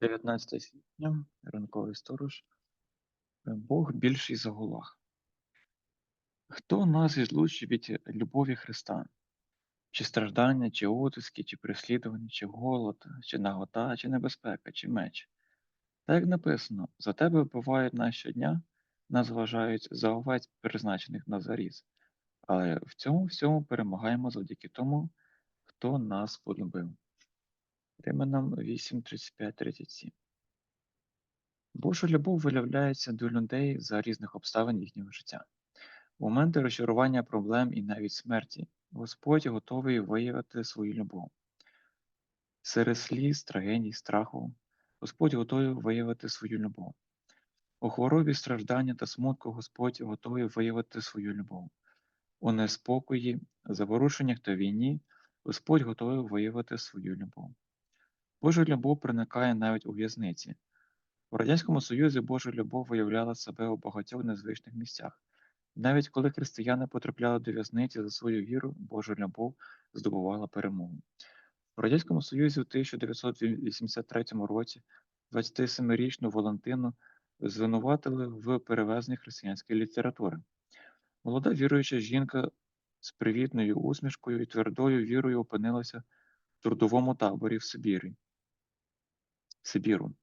19 січня, ранковий сторож. Е, Бог більший за гулах. Хто нас відлучить від любові Христа? Чи страждання, чи утиски, чи переслідування, чи голод, чи нагота, чи небезпека, чи меч? Так як написано, за тебе вбивають нас щодня, нас вважають за овець, призначених на заріз. Але в цьому всьому перемагаємо завдяки тому, хто нас полюбив. Риманам 8, 35, 37. Божа любов виявляється до людей за різних обставин їхнього життя. В моменти розчарування проблем і навіть смерті Господь готовий виявити свою любов. Серед сліз, трагедій, страху Господь готовий виявити свою любов. У хворобі страждання та смутку Господь готовий виявити свою любов. У неспокої, заворушеннях та війні Господь готовий виявити свою любов. Божа любов проникає навіть у в'язниці. У Радянському Союзі Божа любов виявляла себе у багатьох незвичних місцях. Навіть коли християни потрапляли до в'язниці за свою віру, Божа любов здобувала перемогу. У Радянському Союзі у 1983 році 27-річну Валентину звинуватили в перевезенні християнської літератури. Молода віруюча жінка з привітною усмішкою і твердою вірою опинилася в трудовому таборі в Сибірі. Сибіру.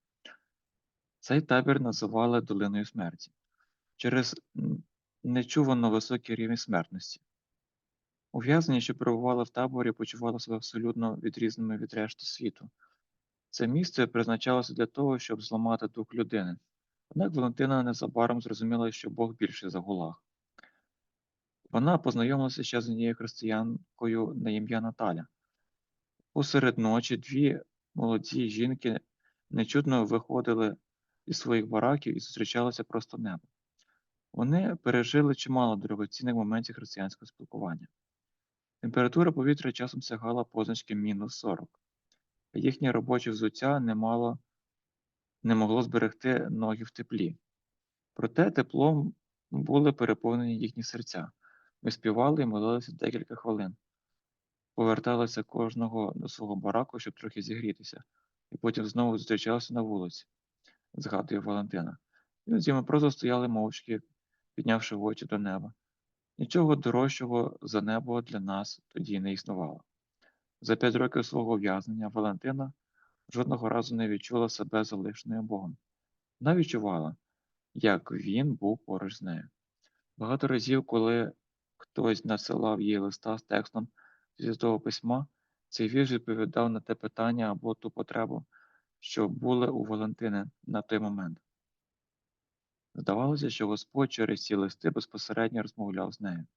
Цей табір називали долиною смерті через нечувано високий рівень смертності. Ув'язнені, що перебували в таборі, почували себе абсолютно відрізненими від решти світу. Це місце призначалося для того, щоб зламати дух людини. Однак Валентина незабаром зрозуміла, що Бог більший за гулаг. Вона познайомилася ще з однією християнкою на ім'я Наталя. Посеред ночі дві молоді жінки нечутно виходили із своїх бараків і зустрічалися просто небо. Вони пережили чимало дорогоцінних моментів християнського спілкування. Температура повітря часом сягала позначки мінус 40, а їхнє робоче взуття не, мало, не могло зберегти ноги в теплі. Проте теплом були переповнені їхні серця. Ми співали і молилися декілька хвилин. Поверталися кожного до свого бараку, щоб трохи зігрітися, і потім знову зустрічалися на вулиці, згадує Валентина. Іноді ми просто стояли мовчки, піднявши очі до неба. Нічого дорожчого за небо для нас тоді не існувало. За п'ять років свого ув'язнення Валентина жодного разу не відчула себе залишеною Богом. Вона відчувала, як він був поруч з нею. Багато разів, коли хтось надсилав їй листа з текстом зі Святого письма, цей вірш відповідав на те питання або ту потребу, що були у Валентини на той момент. Здавалося, що Господь через ці листи безпосередньо розмовляв з нею.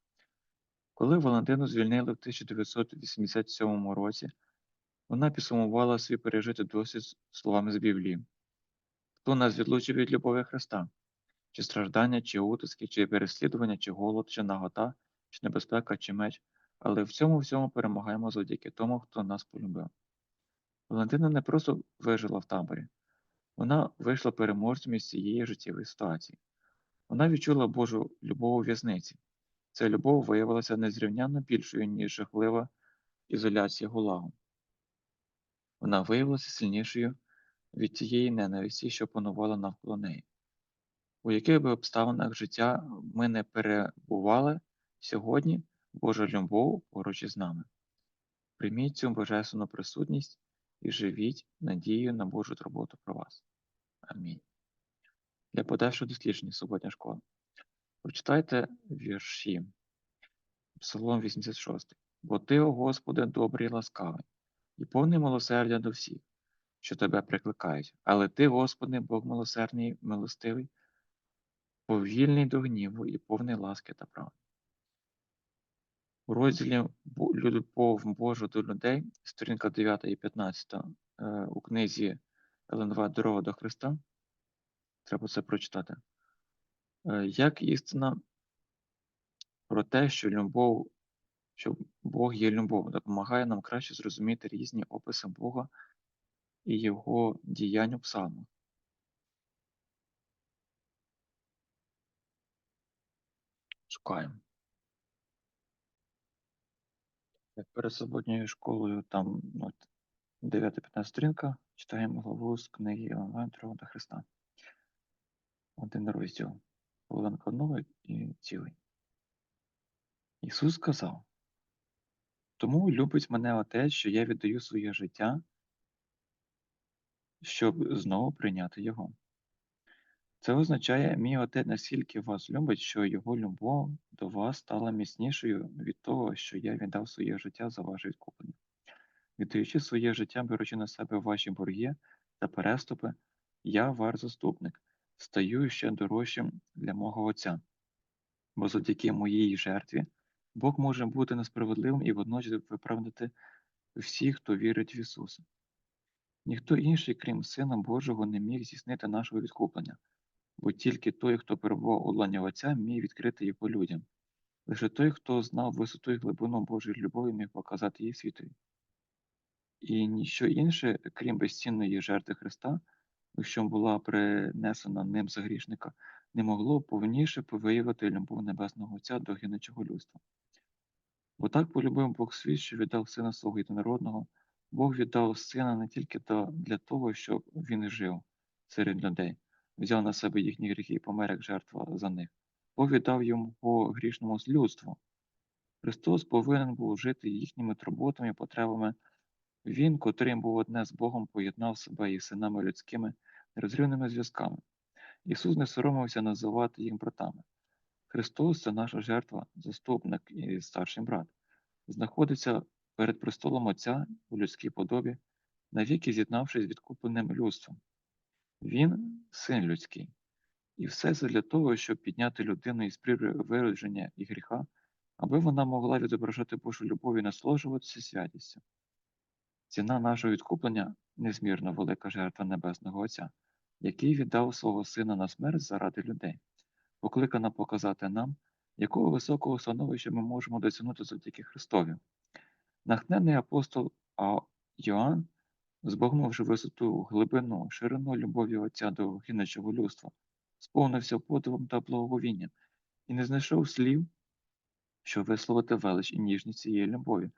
Коли Валентину звільнили в 1987 році, вона підсумувала свій пережитий досвід словами з Біблії: Хто нас відлучив від любові Христа? Чи страждання, чи утиски, чи переслідування, чи голод, чи нагота, чи небезпека, чи меч, але в цьому всьому перемагаємо завдяки тому, хто нас полюбив. Валентина не просто вижила в таборі, вона вийшла переможцем із цієї життєвої ситуації. Вона відчула Божу любов у в'язниці. Ця любов виявилася незрівнянно більшою, ніж жахлива ізоляція гулагу. Вона виявилася сильнішою від тієї ненависті, що панувала навколо неї. У яких би обставинах життя ми не перебували сьогодні, Божа любов поруч із нами. Прийміть цю божественну присутність і живіть надією на Божу турботу про вас. Амінь. Для подальшого дослідження суботня школа. Прочитайте вірші. Псалом 86. Бо ти, о Господи, добрий і ласкавий, і повний милосердя до всіх, що тебе прикликають. Але ти, Господи, Бог милосердний, милостивий, повільний до гніву і повний ласки та правди. У розділі «Бо- Любов Божу до людей, сторінка 9 і 15 е, у книзі ЛНВ Дорога до Христа. Треба це прочитати. Е, Як істина про те, що любов, що Бог є любов, допомагає нам краще зрозуміти різні описи Бога і Його діянь у псалмах. Шукаємо. Так, перед суботньою школою там ну, 9-15 сторінка. Читаємо главу з книги Івана Дорога Христа. Один розділ. Половинка одного і цілий. Ісус сказав, тому любить мене Отець, що я віддаю своє життя, щоб знову прийняти Його. Це означає, мій Отець настільки вас любить, що Його любов до вас стала міцнішою від того, що я віддав своє життя за ваше відкуплення. Віддаючи своє життя, беручи на себе ваші борги та переступи, я ваш заступник, стаю ще дорожчим для мого Отця. Бо завдяки моїй жертві Бог може бути несправедливим і водночас виправдати всіх, хто вірить в Ісуса. Ніхто інший, крім Сина Божого, не міг здійснити нашого відкуплення, бо тільки той, хто перебував у лані Отця, міг відкрити його людям. Лише той, хто знав висоту і глибину Божої любові, міг показати її світові. І ніщо інше, крім безцінної жертви Христа, що була принесена ним за грішника, не могло повніше виявити любов Небесного Отця до гинучого людства. Бо так полюбив Бог світ, що віддав сина свого єдинородного, Бог віддав сина не тільки для того, щоб він жив серед людей, взяв на себе їхні гріхи і помер як жертва за них. Бог віддав йому грішному людству. Христос повинен був жити їхніми турботами і потребами. Він, котрим був одне з Богом, поєднав себе із синами людськими нерозривними зв'язками. Ісус не соромився називати їх братами. Христос це наша жертва, заступник і старший брат, знаходиться перед престолом Отця у людській подобі, навіки з'єднавшись з відкупленим людством. Він син людський, і все це для того, щоб підняти людину із виродження і гріха, аби вона могла відображати Божу любов і насолоджуватися святістю. Ціна нашого відкуплення незмірно велика жертва Небесного Отця, який віддав свого Сина на смерть заради людей, покликана показати нам, якого високого становища ми можемо досягнути завдяки Христові. Нахнений апостол. Йоанн, збагнувши висоту, глибину, ширину любові Отця до гинучого людства, сповнився подивом та благовінням і не знайшов слів, що висловити велич і ніжність цієї любові,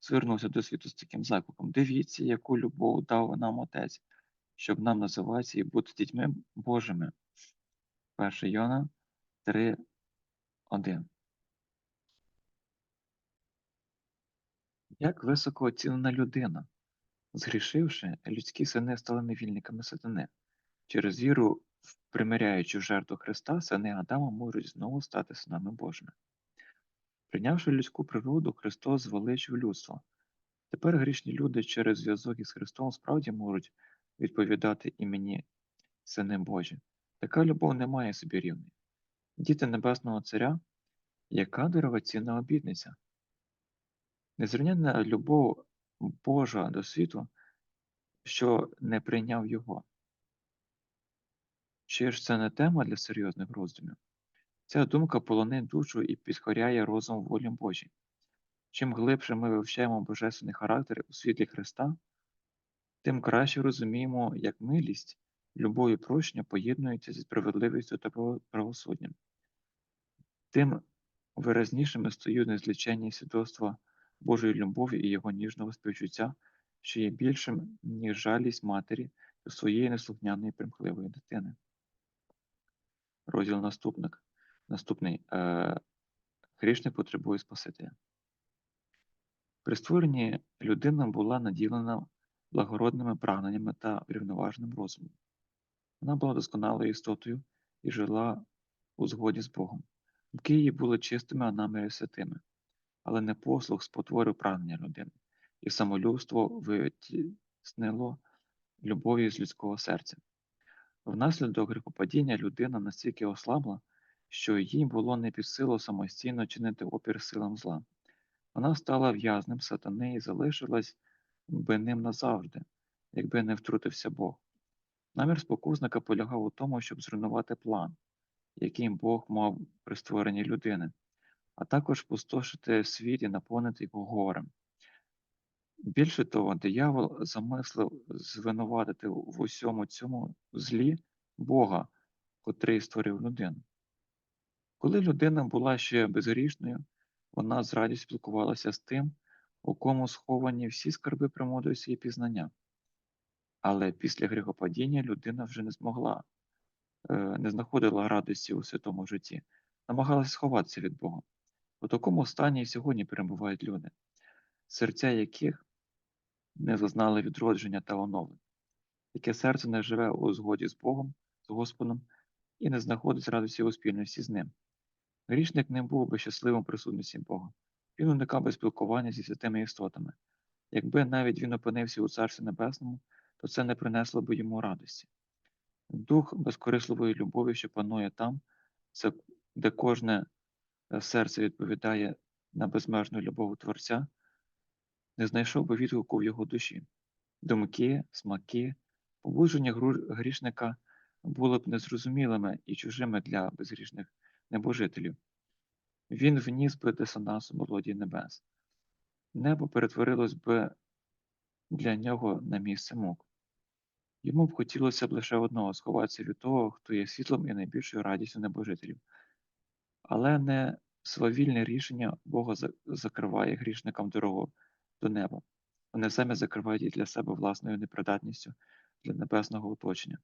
звернувся до світу з таким закликом. Дивіться, яку любов дав нам Отець, щоб нам називатися і бути дітьми Божими. 1 Йона 3, 1. Як високо оцінена людина? Згрішивши, людські сини стали невільниками сатани. Через віру в примиряючу жертву Христа, сини Адама можуть знову стати синами Божими. Прийнявши людську природу, Христос звеличив людство. Тепер грішні люди через зв'язок із Христом справді можуть відповідати імені Сини Божі. Така любов не має собі рівної. Діти Небесного Царя, яка дорогоцінна обітниця? Незрівнянна любов Божа до світу, що не прийняв його. Чи ж це не тема для серйозних роздумів? Ця думка полонить душу і підкоряє розум волі Божій. Чим глибше ми вивчаємо божественний характер у світлі Христа, тим краще розуміємо, як милість, любов і прощення поєднуються зі справедливістю та правосуддям. Тим виразнішими стають незліченні свідоцтва Божої любові і його ніжного співчуття, що є більшим, ніж жалість матері до своєї неслухняної примхливої дитини. Розділ наступник. Наступний. Е, потребує Спасителя. При створенні людина була наділена благородними прагненнями та врівноваженим розумом. Вона була досконалою істотою і жила у згоді з Богом. Думки її були чистими, а наміри святими, але не послух спотворив прагнення людини, і самолюбство витіснило любові з людського серця. Внаслідок гріхопадіння людина настільки ослабла, що їй було не під силу самостійно чинити опір силам зла. Вона стала в'язнем сатани і залишилась би ним назавжди, якби не втрутився Бог. Намір спокусника полягав у тому, щоб зруйнувати план, який Бог мав при створенні людини, а також пустошити світ і наповнити його горем. Більше того, диявол замислив звинуватити в усьому цьому злі Бога, котрий створив людину. Коли людина була ще безгрішною, вона з радістю спілкувалася з тим, у кому сховані всі скарби премудрості і пізнання. Але після гріхопадіння людина вже не змогла, е, не знаходила радості у святому житті, намагалася сховатися від Бога. У такому стані і сьогодні перебувають люди, серця яких не зазнали відродження та оновлення, яке серце не живе у згоді з Богом, з Господом і не знаходить радості у спільності з ним. Грішник не був би щасливим присутності Бога. Він уникав би спілкування зі святими істотами. Якби навіть він опинився у Царстві Небесному, то це не принесло би йому радості. Дух безкорисливої любові, що панує там, це де кожне серце відповідає на безмежну любов Творця, не знайшов би відгуку в його душі. Думки, смаки, побудження грішника були б незрозумілими і чужими для безгрішних небожителів. Він вніс би дисонанс у мелодії небес. Небо перетворилось би для нього на місце мук. Йому б хотілося б лише одного сховатися від того, хто є світлом і найбільшою радістю небожителів. Але не свавільне рішення Бога закриває грішникам дорогу до неба. Вони самі закривають її для себе власною непридатністю для небесного оточення.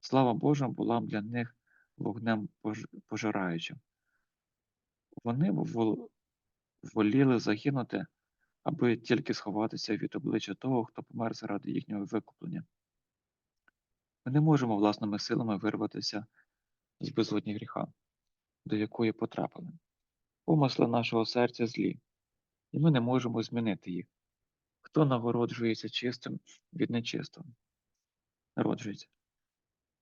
Слава Божа була для них вогнем пожираючим. Вони воліли загинути, аби тільки сховатися від обличчя того, хто помер заради їхнього викуплення. Ми не можемо власними силами вирватися з безодні гріха, до якої потрапили. Помисли нашого серця злі, і ми не можемо змінити їх. Хто нагороджується чистим від нечистого? Народжується.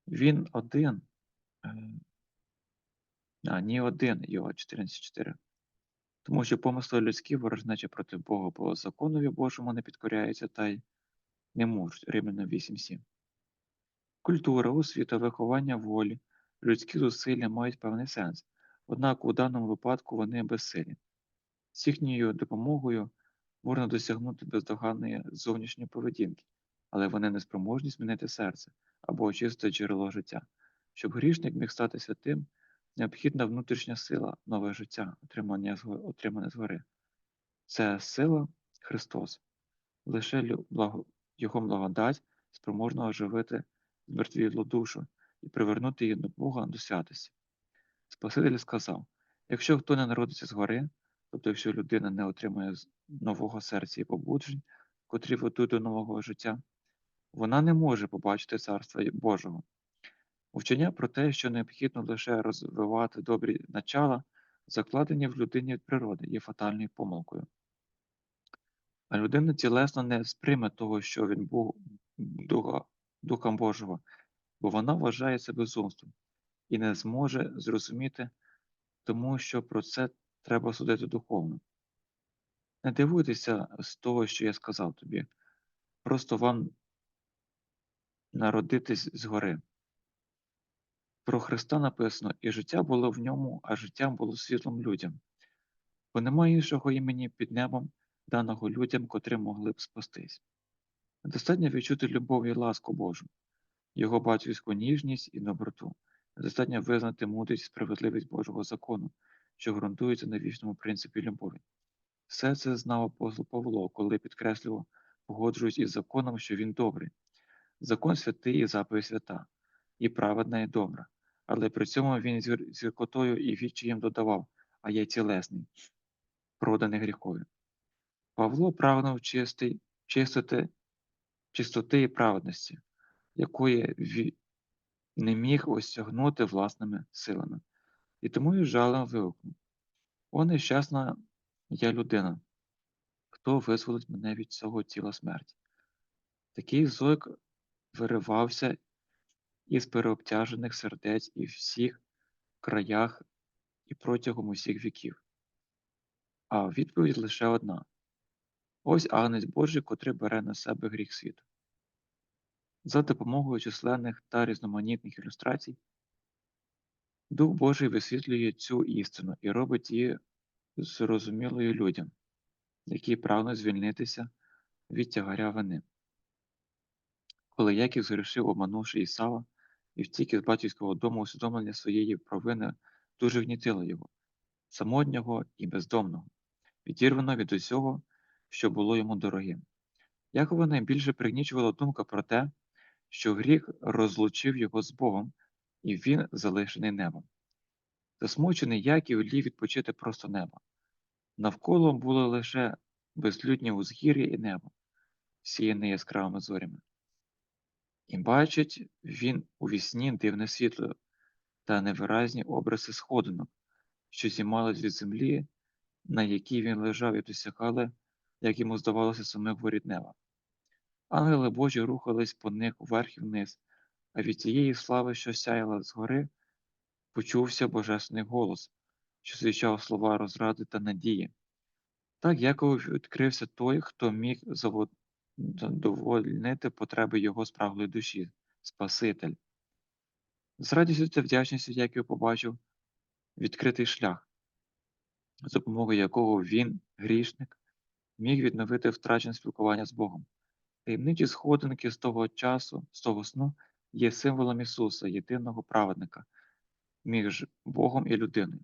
Він один, е, а ні один, Йова 14.4. Тому що помисли людські ворожнечі проти Бога, бо законові Божому не підкоряються та й не можуть. Римляна 8.7. Культура, освіта, виховання волі, людські зусилля мають певний сенс, однак у даному випадку вони безсилі. З їхньою допомогою можна досягнути бездоганної зовнішньої поведінки, але вони не спроможні змінити серце або очистити джерело життя. Щоб грішник міг стати святим, необхідна внутрішня сила, нове життя, отримане зго- отримане згори. Це сила Христос. Лише Його благодать спроможна оживити змертвілу душу і привернути її до Бога до святості. Спаситель сказав: якщо хто не народиться згори, тобто якщо людина не отримує нового серця і побуджень, котрі ведуть до нового життя, вона не може побачити Царства Божого. Вчення про те, що необхідно лише розвивати добрі начала, закладені в людині від природи, є фатальною помилкою. А людина тілесно не сприйме того, що він був Духа, Духом Божого, бо вона вважає це безумством і не зможе зрозуміти, тому що про це треба судити духовно. Не дивуйтеся з того, що я сказав тобі. Просто вам народитись згори. Про Христа написано, і життя було в ньому, а життя було світлом людям. Бо немає іншого імені під небом, даного людям, котрі могли б спастись. Достатньо відчути любов і ласку Божу, Його батьківську ніжність і доброту. Достатньо визнати мудрість і справедливість Божого закону, що ґрунтується на вічному принципі любові. Все це знав апостол Павло, коли підкреслював, погоджуючись із законом, що він добрий. Закон святий і заповідь свята, і праведна, і добра. Але при цьому він з гір- з гіркотою і відчаєм додавав, а я тілесний, проданий гріхові. Павло прагнув чистий, чистити, чистоти і праведності, якої не міг осягнути власними силами. І тому жалем вигукнув: О, нещасна я людина, хто визволить мене від цього тіла смерті? Такий зойк виривався із переобтяжених сердець і всіх краях і протягом усіх віків. А відповідь лише одна: ось агнець Божий, котрий бере на себе гріх світу. За допомогою численних та різноманітних ілюстрацій, Дух Божий висвітлює цю істину і робить її зрозумілою людям, які прагнуть звільнитися від тягаря вини. Коли Яків згрішив, обманувши Ісава, і втік із батьківського дому усвідомлення своєї провини дуже гнітило його, самотнього і бездомного, відірвано від усього, що було йому дорогим. Якова найбільше пригнічувала думка про те, що гріх розлучив його з Богом, і він залишений небом. Засмучений Яків лів відпочити просто неба. Навколо було лише безлюдні узгір'я і небо, сіяне яскравими зорями. І бачить він у вісні дивне світло та невиразні образи сходинок, що зіймались від землі, на якій він лежав і досягали, як йому здавалося, самих воріт неба. Ангели Божі рухались по них вверх і вниз, а від тієї слави, що сяяла згори, почувся божественний голос, що звучав слова розради та надії. Так Якову відкрився той, хто міг задовольнити потреби його спраглої душі, Спаситель. З радістю та вдячністю Яків побачив відкритий шлях, за допомогою якого він, грішник, міг відновити втрачене спілкування з Богом. Таємничі сходинки з того часу, з того сну, є символом Ісуса, єдиного праведника, між Богом і людиною.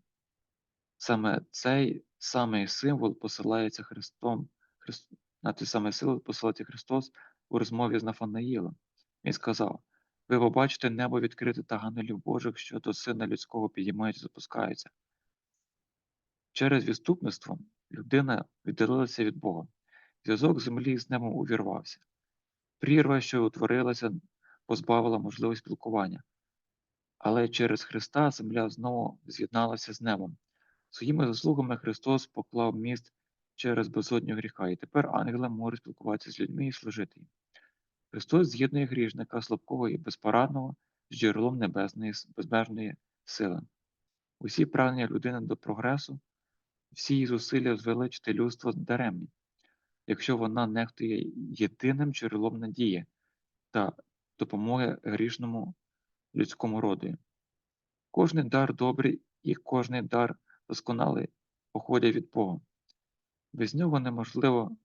Саме цей самий символ посилається Христом, Христ... на той самий символ посилається Христос у розмові з Нафанаїлом. Він сказав: Ви побачите небо відкрите та ангелів Божих, що до Сина людського підіймають і запускаються. Через відступництво людина віддалилася від Бога. Зв'язок землі з небом увірвався. Прірва, що утворилася, позбавила можливості спілкування. Але через Христа земля знову з'єдналася з небом. Своїми заслугами Христос поклав міст через безодню гріха, і тепер ангели можуть спілкуватися з людьми і служити їм. Христос з'єднує грішника слабкого і безпорадного з джерелом небесної безмежної сили. Усі прагнення людини до прогресу, всі її зусилля звеличити людство даремні, якщо вона нехтує єдиним джерелом надії та допомоги грішному людському роду. Кожний дар добрий і кожний дар досконалий походять від Бога. Без нього неможливо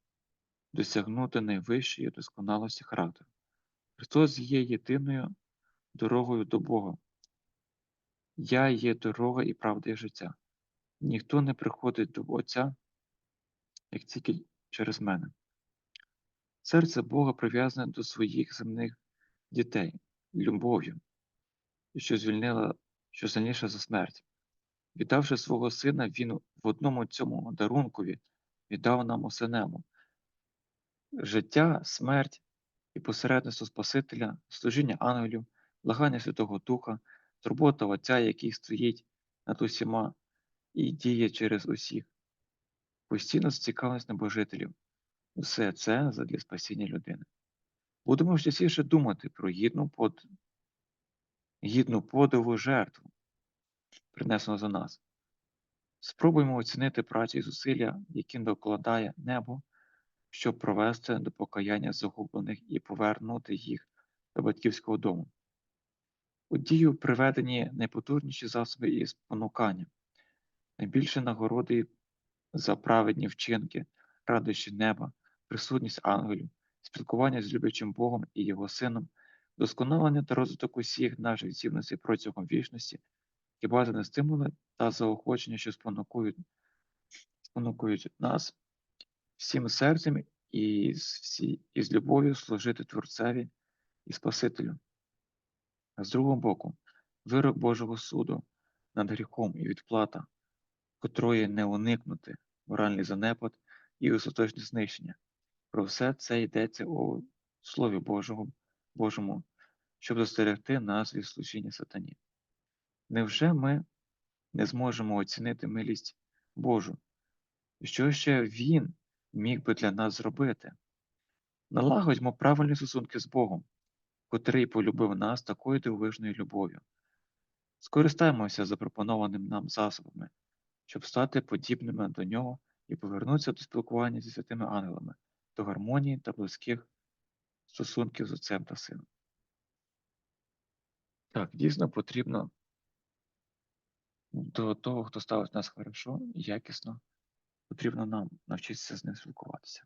досягнути найвищої досконалості характеру. Христос є єдиною дорогою до Бога. Я є дорога і правда і життя. Ніхто не приходить до Отця, як тільки через мене. Серце Бога прив'язане до своїх земних дітей, любов'ю, що звільнила, що сильніша за смерть. Віддавши свого сина, він в одному цьому дарункові віддав нам усе. Життя, смерть і посередництво Спасителя, служіння ангелів, благання Святого Духа, турбота Отця, який стоїть над усіма і діє через усіх, постійно зацікавленість небожителів. Усе це задля спасіння людини. Будемо частіше думати про гідну, под... гідну подиву жертву, принесену за нас. Спробуємо оцінити працю і зусилля, які докладає небо, щоб провести до покаяння загублених і повернути їх до батьківського дому. У дію приведені найпотужніші засоби і спонукання, найбільше нагороди за праведні вчинки, радощі неба, присутність ангелів, спілкування з люблячим Богом і Його Сином, досконалення та розвиток усіх наших цінностей протягом вічності, і базові стимули та заохочення, що спонукують, спонукують нас всім серцем і з, всі, і з любов'ю служити Творцеві і Спасителю. А з другого боку, вирок Божого суду над гріхом і відплата, котрої не уникнути, моральний занепад і остаточне знищення. Про все це йдеться у Слові Божому, Божому, щоб застерегти нас від служіння сатані. Невже ми не зможемо оцінити милість Божу? Що ще Він міг би для нас зробити? Налагодьмо правильні стосунки з Богом, котрий полюбив нас такою дивовижною любов'ю. Скористаємося запропонованим нам засобами, щоб стати подібними до нього і повернутися до спілкування зі святими ангелами, до гармонії та близьких стосунків з Отцем та Сином. Так, дійсно потрібно до того, хто ставить нас хорошо якісно, потрібно нам навчитися з ним спілкуватися.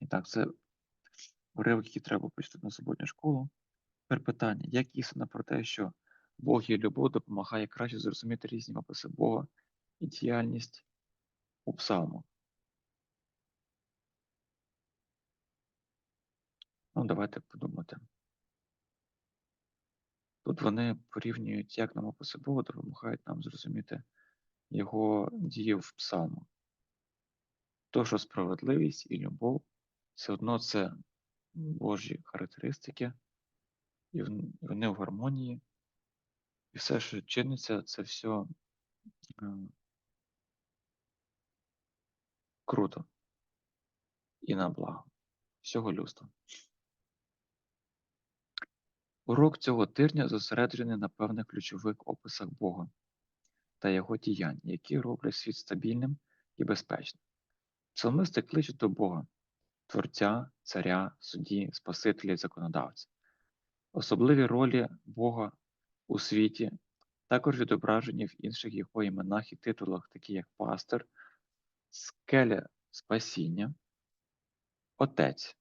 І так, це уривок, який треба почути на суботню школу. Тепер питання: як істина про те, що Бог і любов допомагає краще зрозуміти різні описи Бога і діяльність у псалмах. Ну, давайте подумати. Тут вони порівнюють, як нам описи Бога допомагають нам зрозуміти його дії в псалмах. То, що справедливість і любов все одно це Божі характеристики, і вони в гармонії. І все, що чиниться, це все е, круто і на благо всього людства. Урок цього тижня зосереджений на певних ключових описах Бога та його діянь, які роблять світ стабільним і безпечним. Псалмисти кличуть до Бога, Творця, Царя, судді, Спасителя і законодавця. Особливі ролі Бога у світі також відображені в інших його іменах і титулах, такі як пастир, скеля спасіння, Отець.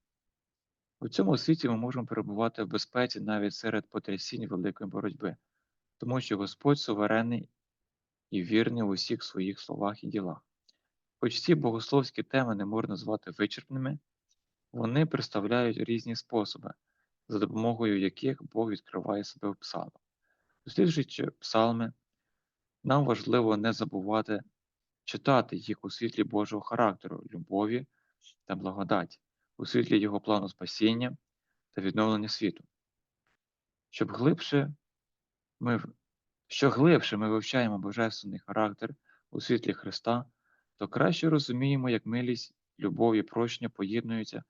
У цьому світі ми можемо перебувати в безпеці навіть серед потрясінь великої боротьби, тому що Господь суверенний і вірний у всіх своїх словах і ділах. Хоч ці богословські теми не можна назвати вичерпними, вони представляють різні способи, за допомогою яких Бог відкриває себе в псалмах. Досліджуючи псалми, нам важливо не забувати читати їх у світлі Божого характеру, любові та благодаті, у світлі Його плану спасіння та відновлення світу. Щоб глибше ми, що глибше ми вивчаємо божественний характер у світлі Христа, то краще розуміємо, як милість, любов і прощення поєднуються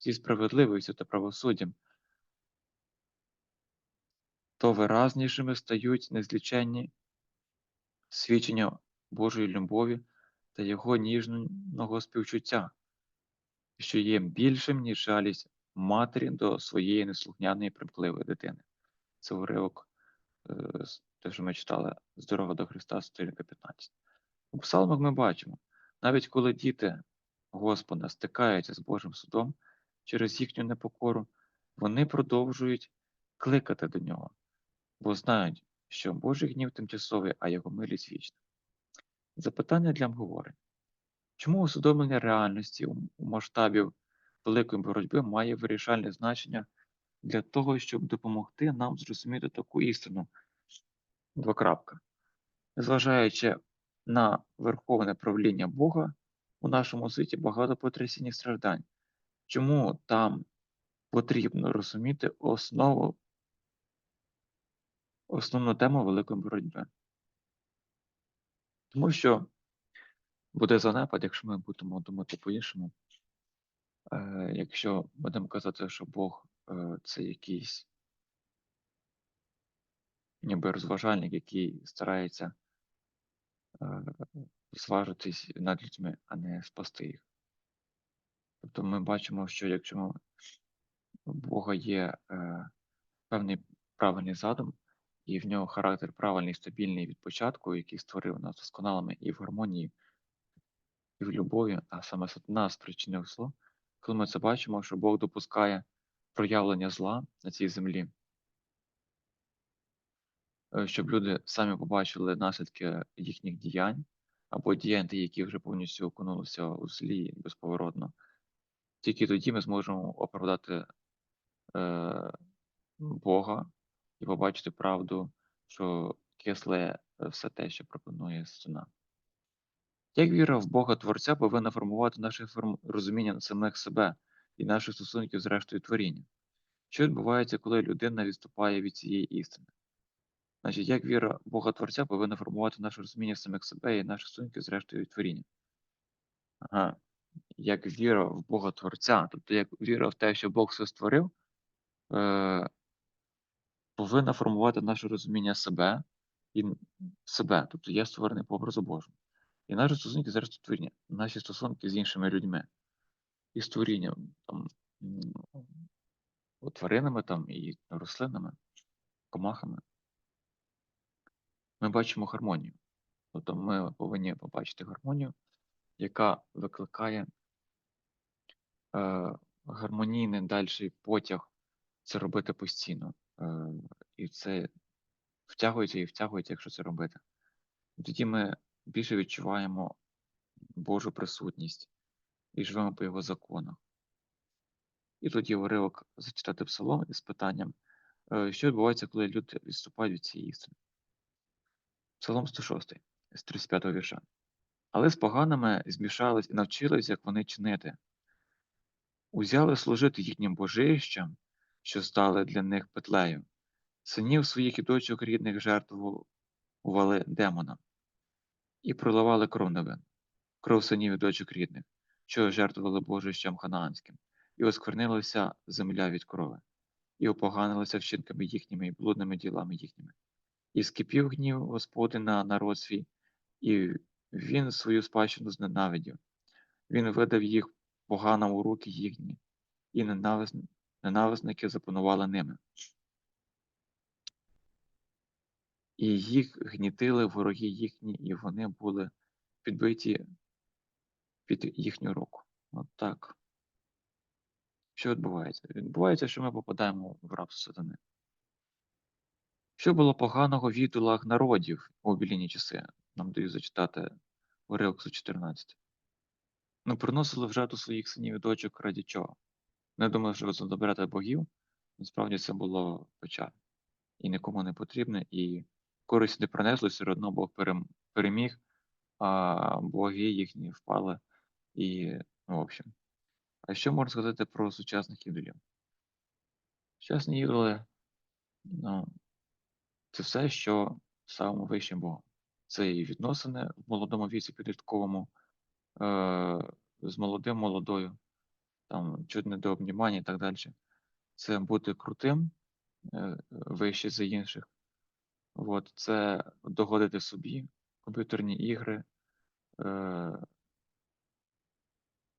зі справедливістю та правосуддям, то виразнішими стають незліченні свідчення Божої любові та Його ніжного співчуття, що є більшим, ніж жалість матері до своєї неслухняної примхливої дитини. Це уривок, е, те, що ми читали з дорога до Христа, сторінка 15. У псалмах ми бачимо, навіть коли діти Господа стикаються з Божим судом через їхню непокору, вони продовжують кликати до нього, бо знають, що Божий гнів тимчасовий, а його милість вічна. Запитання для обговорення. Чому усвідомлення реальності у масштабів великої боротьби має вирішальне значення для того, щоб допомогти нам зрозуміти таку істину? Двокрапка. Незважаючи на верховне правління Бога у нашому світі багато потрясінь і страждань. Чому там потрібно розуміти основу, основну тему великої боротьби? Тому що буде занепад, якщо ми будемо думати по-іншому. Е, якщо будемо казати, що Бог е, це якийсь ніби розважальник, який старається е, зважитись над людьми, а не спасти їх. Тобто ми бачимо, що якщо у Бога є е, певний правильний задум, і в нього характер правильний, стабільний від початку, який створив нас досконалими і в гармонії, і в любові, а саме сатана спричинив зло, коли ми це бачимо, що Бог допускає проявлення зла на цій землі, е, щоб люди самі побачили наслідки їхніх діянь, або діянь, які вже повністю окунулися у злі безповоротно. Тільки тоді ми зможемо оправдати е, Бога і побачити правду, що кисле е, все те, що пропонує сатана. Як віра в Бога Творця повинна формувати наше розуміння самих себе і наших стосунків з рештою творіння? Що відбувається, коли людина відступає від цієї істини? Значить, як віра в Бога Творця повинна формувати наше розуміння самих себе і наших стосунків з рештою творіння? Ага. Як віра в Бога Творця, тобто як віра в те, що Бог все створив, е... повинна формувати наше розуміння себе і себе, тобто я створений по образу Божому. І наші стосунки з рештою творіння, наші стосунки з іншими людьми і з творінням, там, тваринами там, і рослинами, комахами. Ми бачимо гармонію. Тобто ми повинні побачити гармонію, яка викликає е, гармонійний дальший потяг це робити постійно. І це втягується і втягується, якщо це робити. Тоді ми більше відчуваємо Божу присутність і живемо по його законах. І тоді уривок зачитати псалом із питанням, е, що відбувається, коли люди відступають від цієї істини. Псалом 106, з 35 вірша. Але з поганими змішались і навчились, як вони чинити. Узяли служити їхнім божищам, що стали для них петлею. Синів своїх і дочок рідних жертвували демонам і проливали кров невин, кров синів і дочок рідних, що жертвували божищам ханаанським, і осквернилася земля від крови, і опоганилася вчинками їхніми і блудними ділами їхніми. І скипів гнів Господи на народ свій, і він свою спадщину зненавидів. Він видав їх поганам у руки їхні, і ненависн- ненависники запанували ними. І їх гнітили вороги їхні, і вони були підбиті під їхню руку. От так. Що відбувається? Відбувається, що ми попадаємо в рабство сатани. Що було поганого в ідолах народів у біблійні часи? Нам дають зачитати уривок 114. Ну, приносили в жертву своїх синів і дочок раді чого? Не думали, що задобряти богів. Насправді це було печаль. І нікому не потрібне, і користь не принесло, все одно Бог переміг, а боги їхні впали. І, ну, в общем. А що можна сказати про сучасних ідолів? Сучасні ідоли, ну, це все, що ставимо вищим Богом. Це і відносини в молодому віці підлітковому, е, з молодим молодою, там чуть не до обнімання і так далі. Це бути крутим, е, вище за інших. От, це догодити собі, комп'ютерні ігри, е,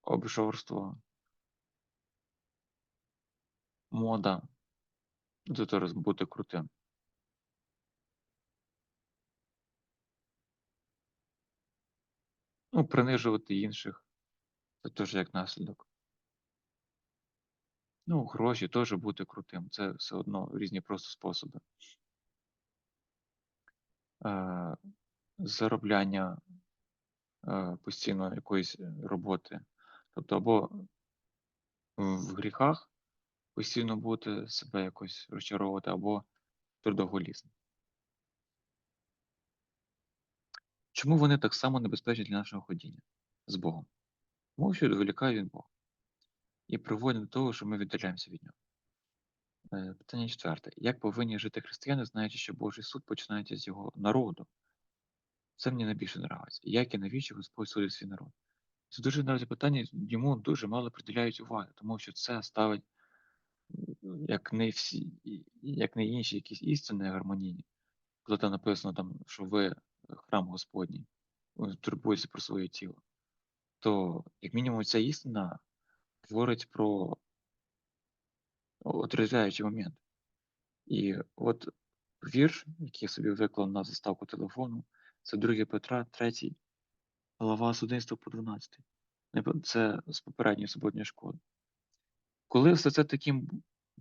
обжорство, мода. Це теж бути крутим. Ну, принижувати інших. Це теж як наслідок. Ну, гроші теж бути крутим. Це все одно різні просто способи. Е, заробляння е, постійно якоїсь е, роботи. Тобто, або в гріхах постійно бути, себе якось розчаровувати, або трудоголізм. Чому вони так само небезпечні для нашого ходіння з Богом? Тому що відволікає від Бога і приводить до того, що ми віддаляємося від нього. Е, Питання четверте. Як повинні жити християни, знаючи, що Божий суд починається з його народу? Це мені найбільше нравиться. Як і навіщо Господь судить свій народ? Це дуже навіть питання, йому дуже мало приділяють уваги, тому що це ставить, як не всі, як не інші якісь істини гармонійні, коли там написано, там, що ви храм Господній, турбуєтеся про своє тіло, то, як мінімум, ця істина говорить про отрезвляючий момент. І от вірш, який я собі виклав на заставку телефону, це 2 Петра, 3, глава 11 по 12. Це з попередньої суботньої школи. Коли все це таким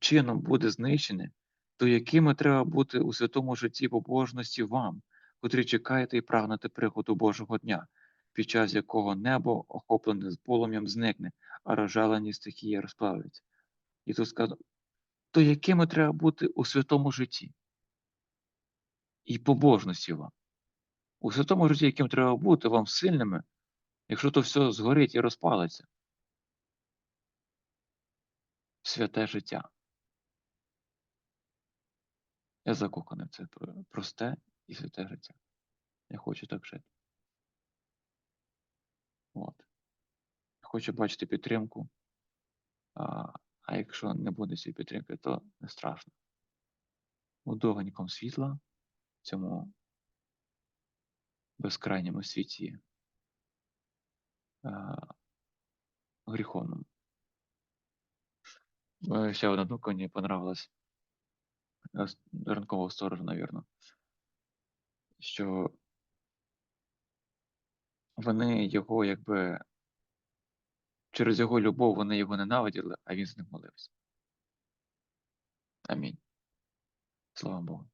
чином буде знищене, то якими треба бути у святому житті побожності вам, котрі чекаєте і прагнете приходу Божого дня, під час якого небо, охоплене полум'ям, зникне, а розжалені стихії розплавляться. І тут сказано, то якими треба бути у святому житті і побожності вам. У святому житті, яким треба бути вам сильними, якщо то все згорить і розпалиться. Святе життя. Я закоханий в це просте і святе життя. Я хочу так жити. От. Я хочу бачити підтримку. А, якщо не буде цієї підтримки, то не страшно. У довгенькому світла в цьому безкрайньому світі гріховному. Е, Ще одна думка мені понравилась. Е, Ранкового сторожа, навірно. Що вони його якби через його любов вони його ненавиділи, а він з ним молився. Амінь. Слава Богу.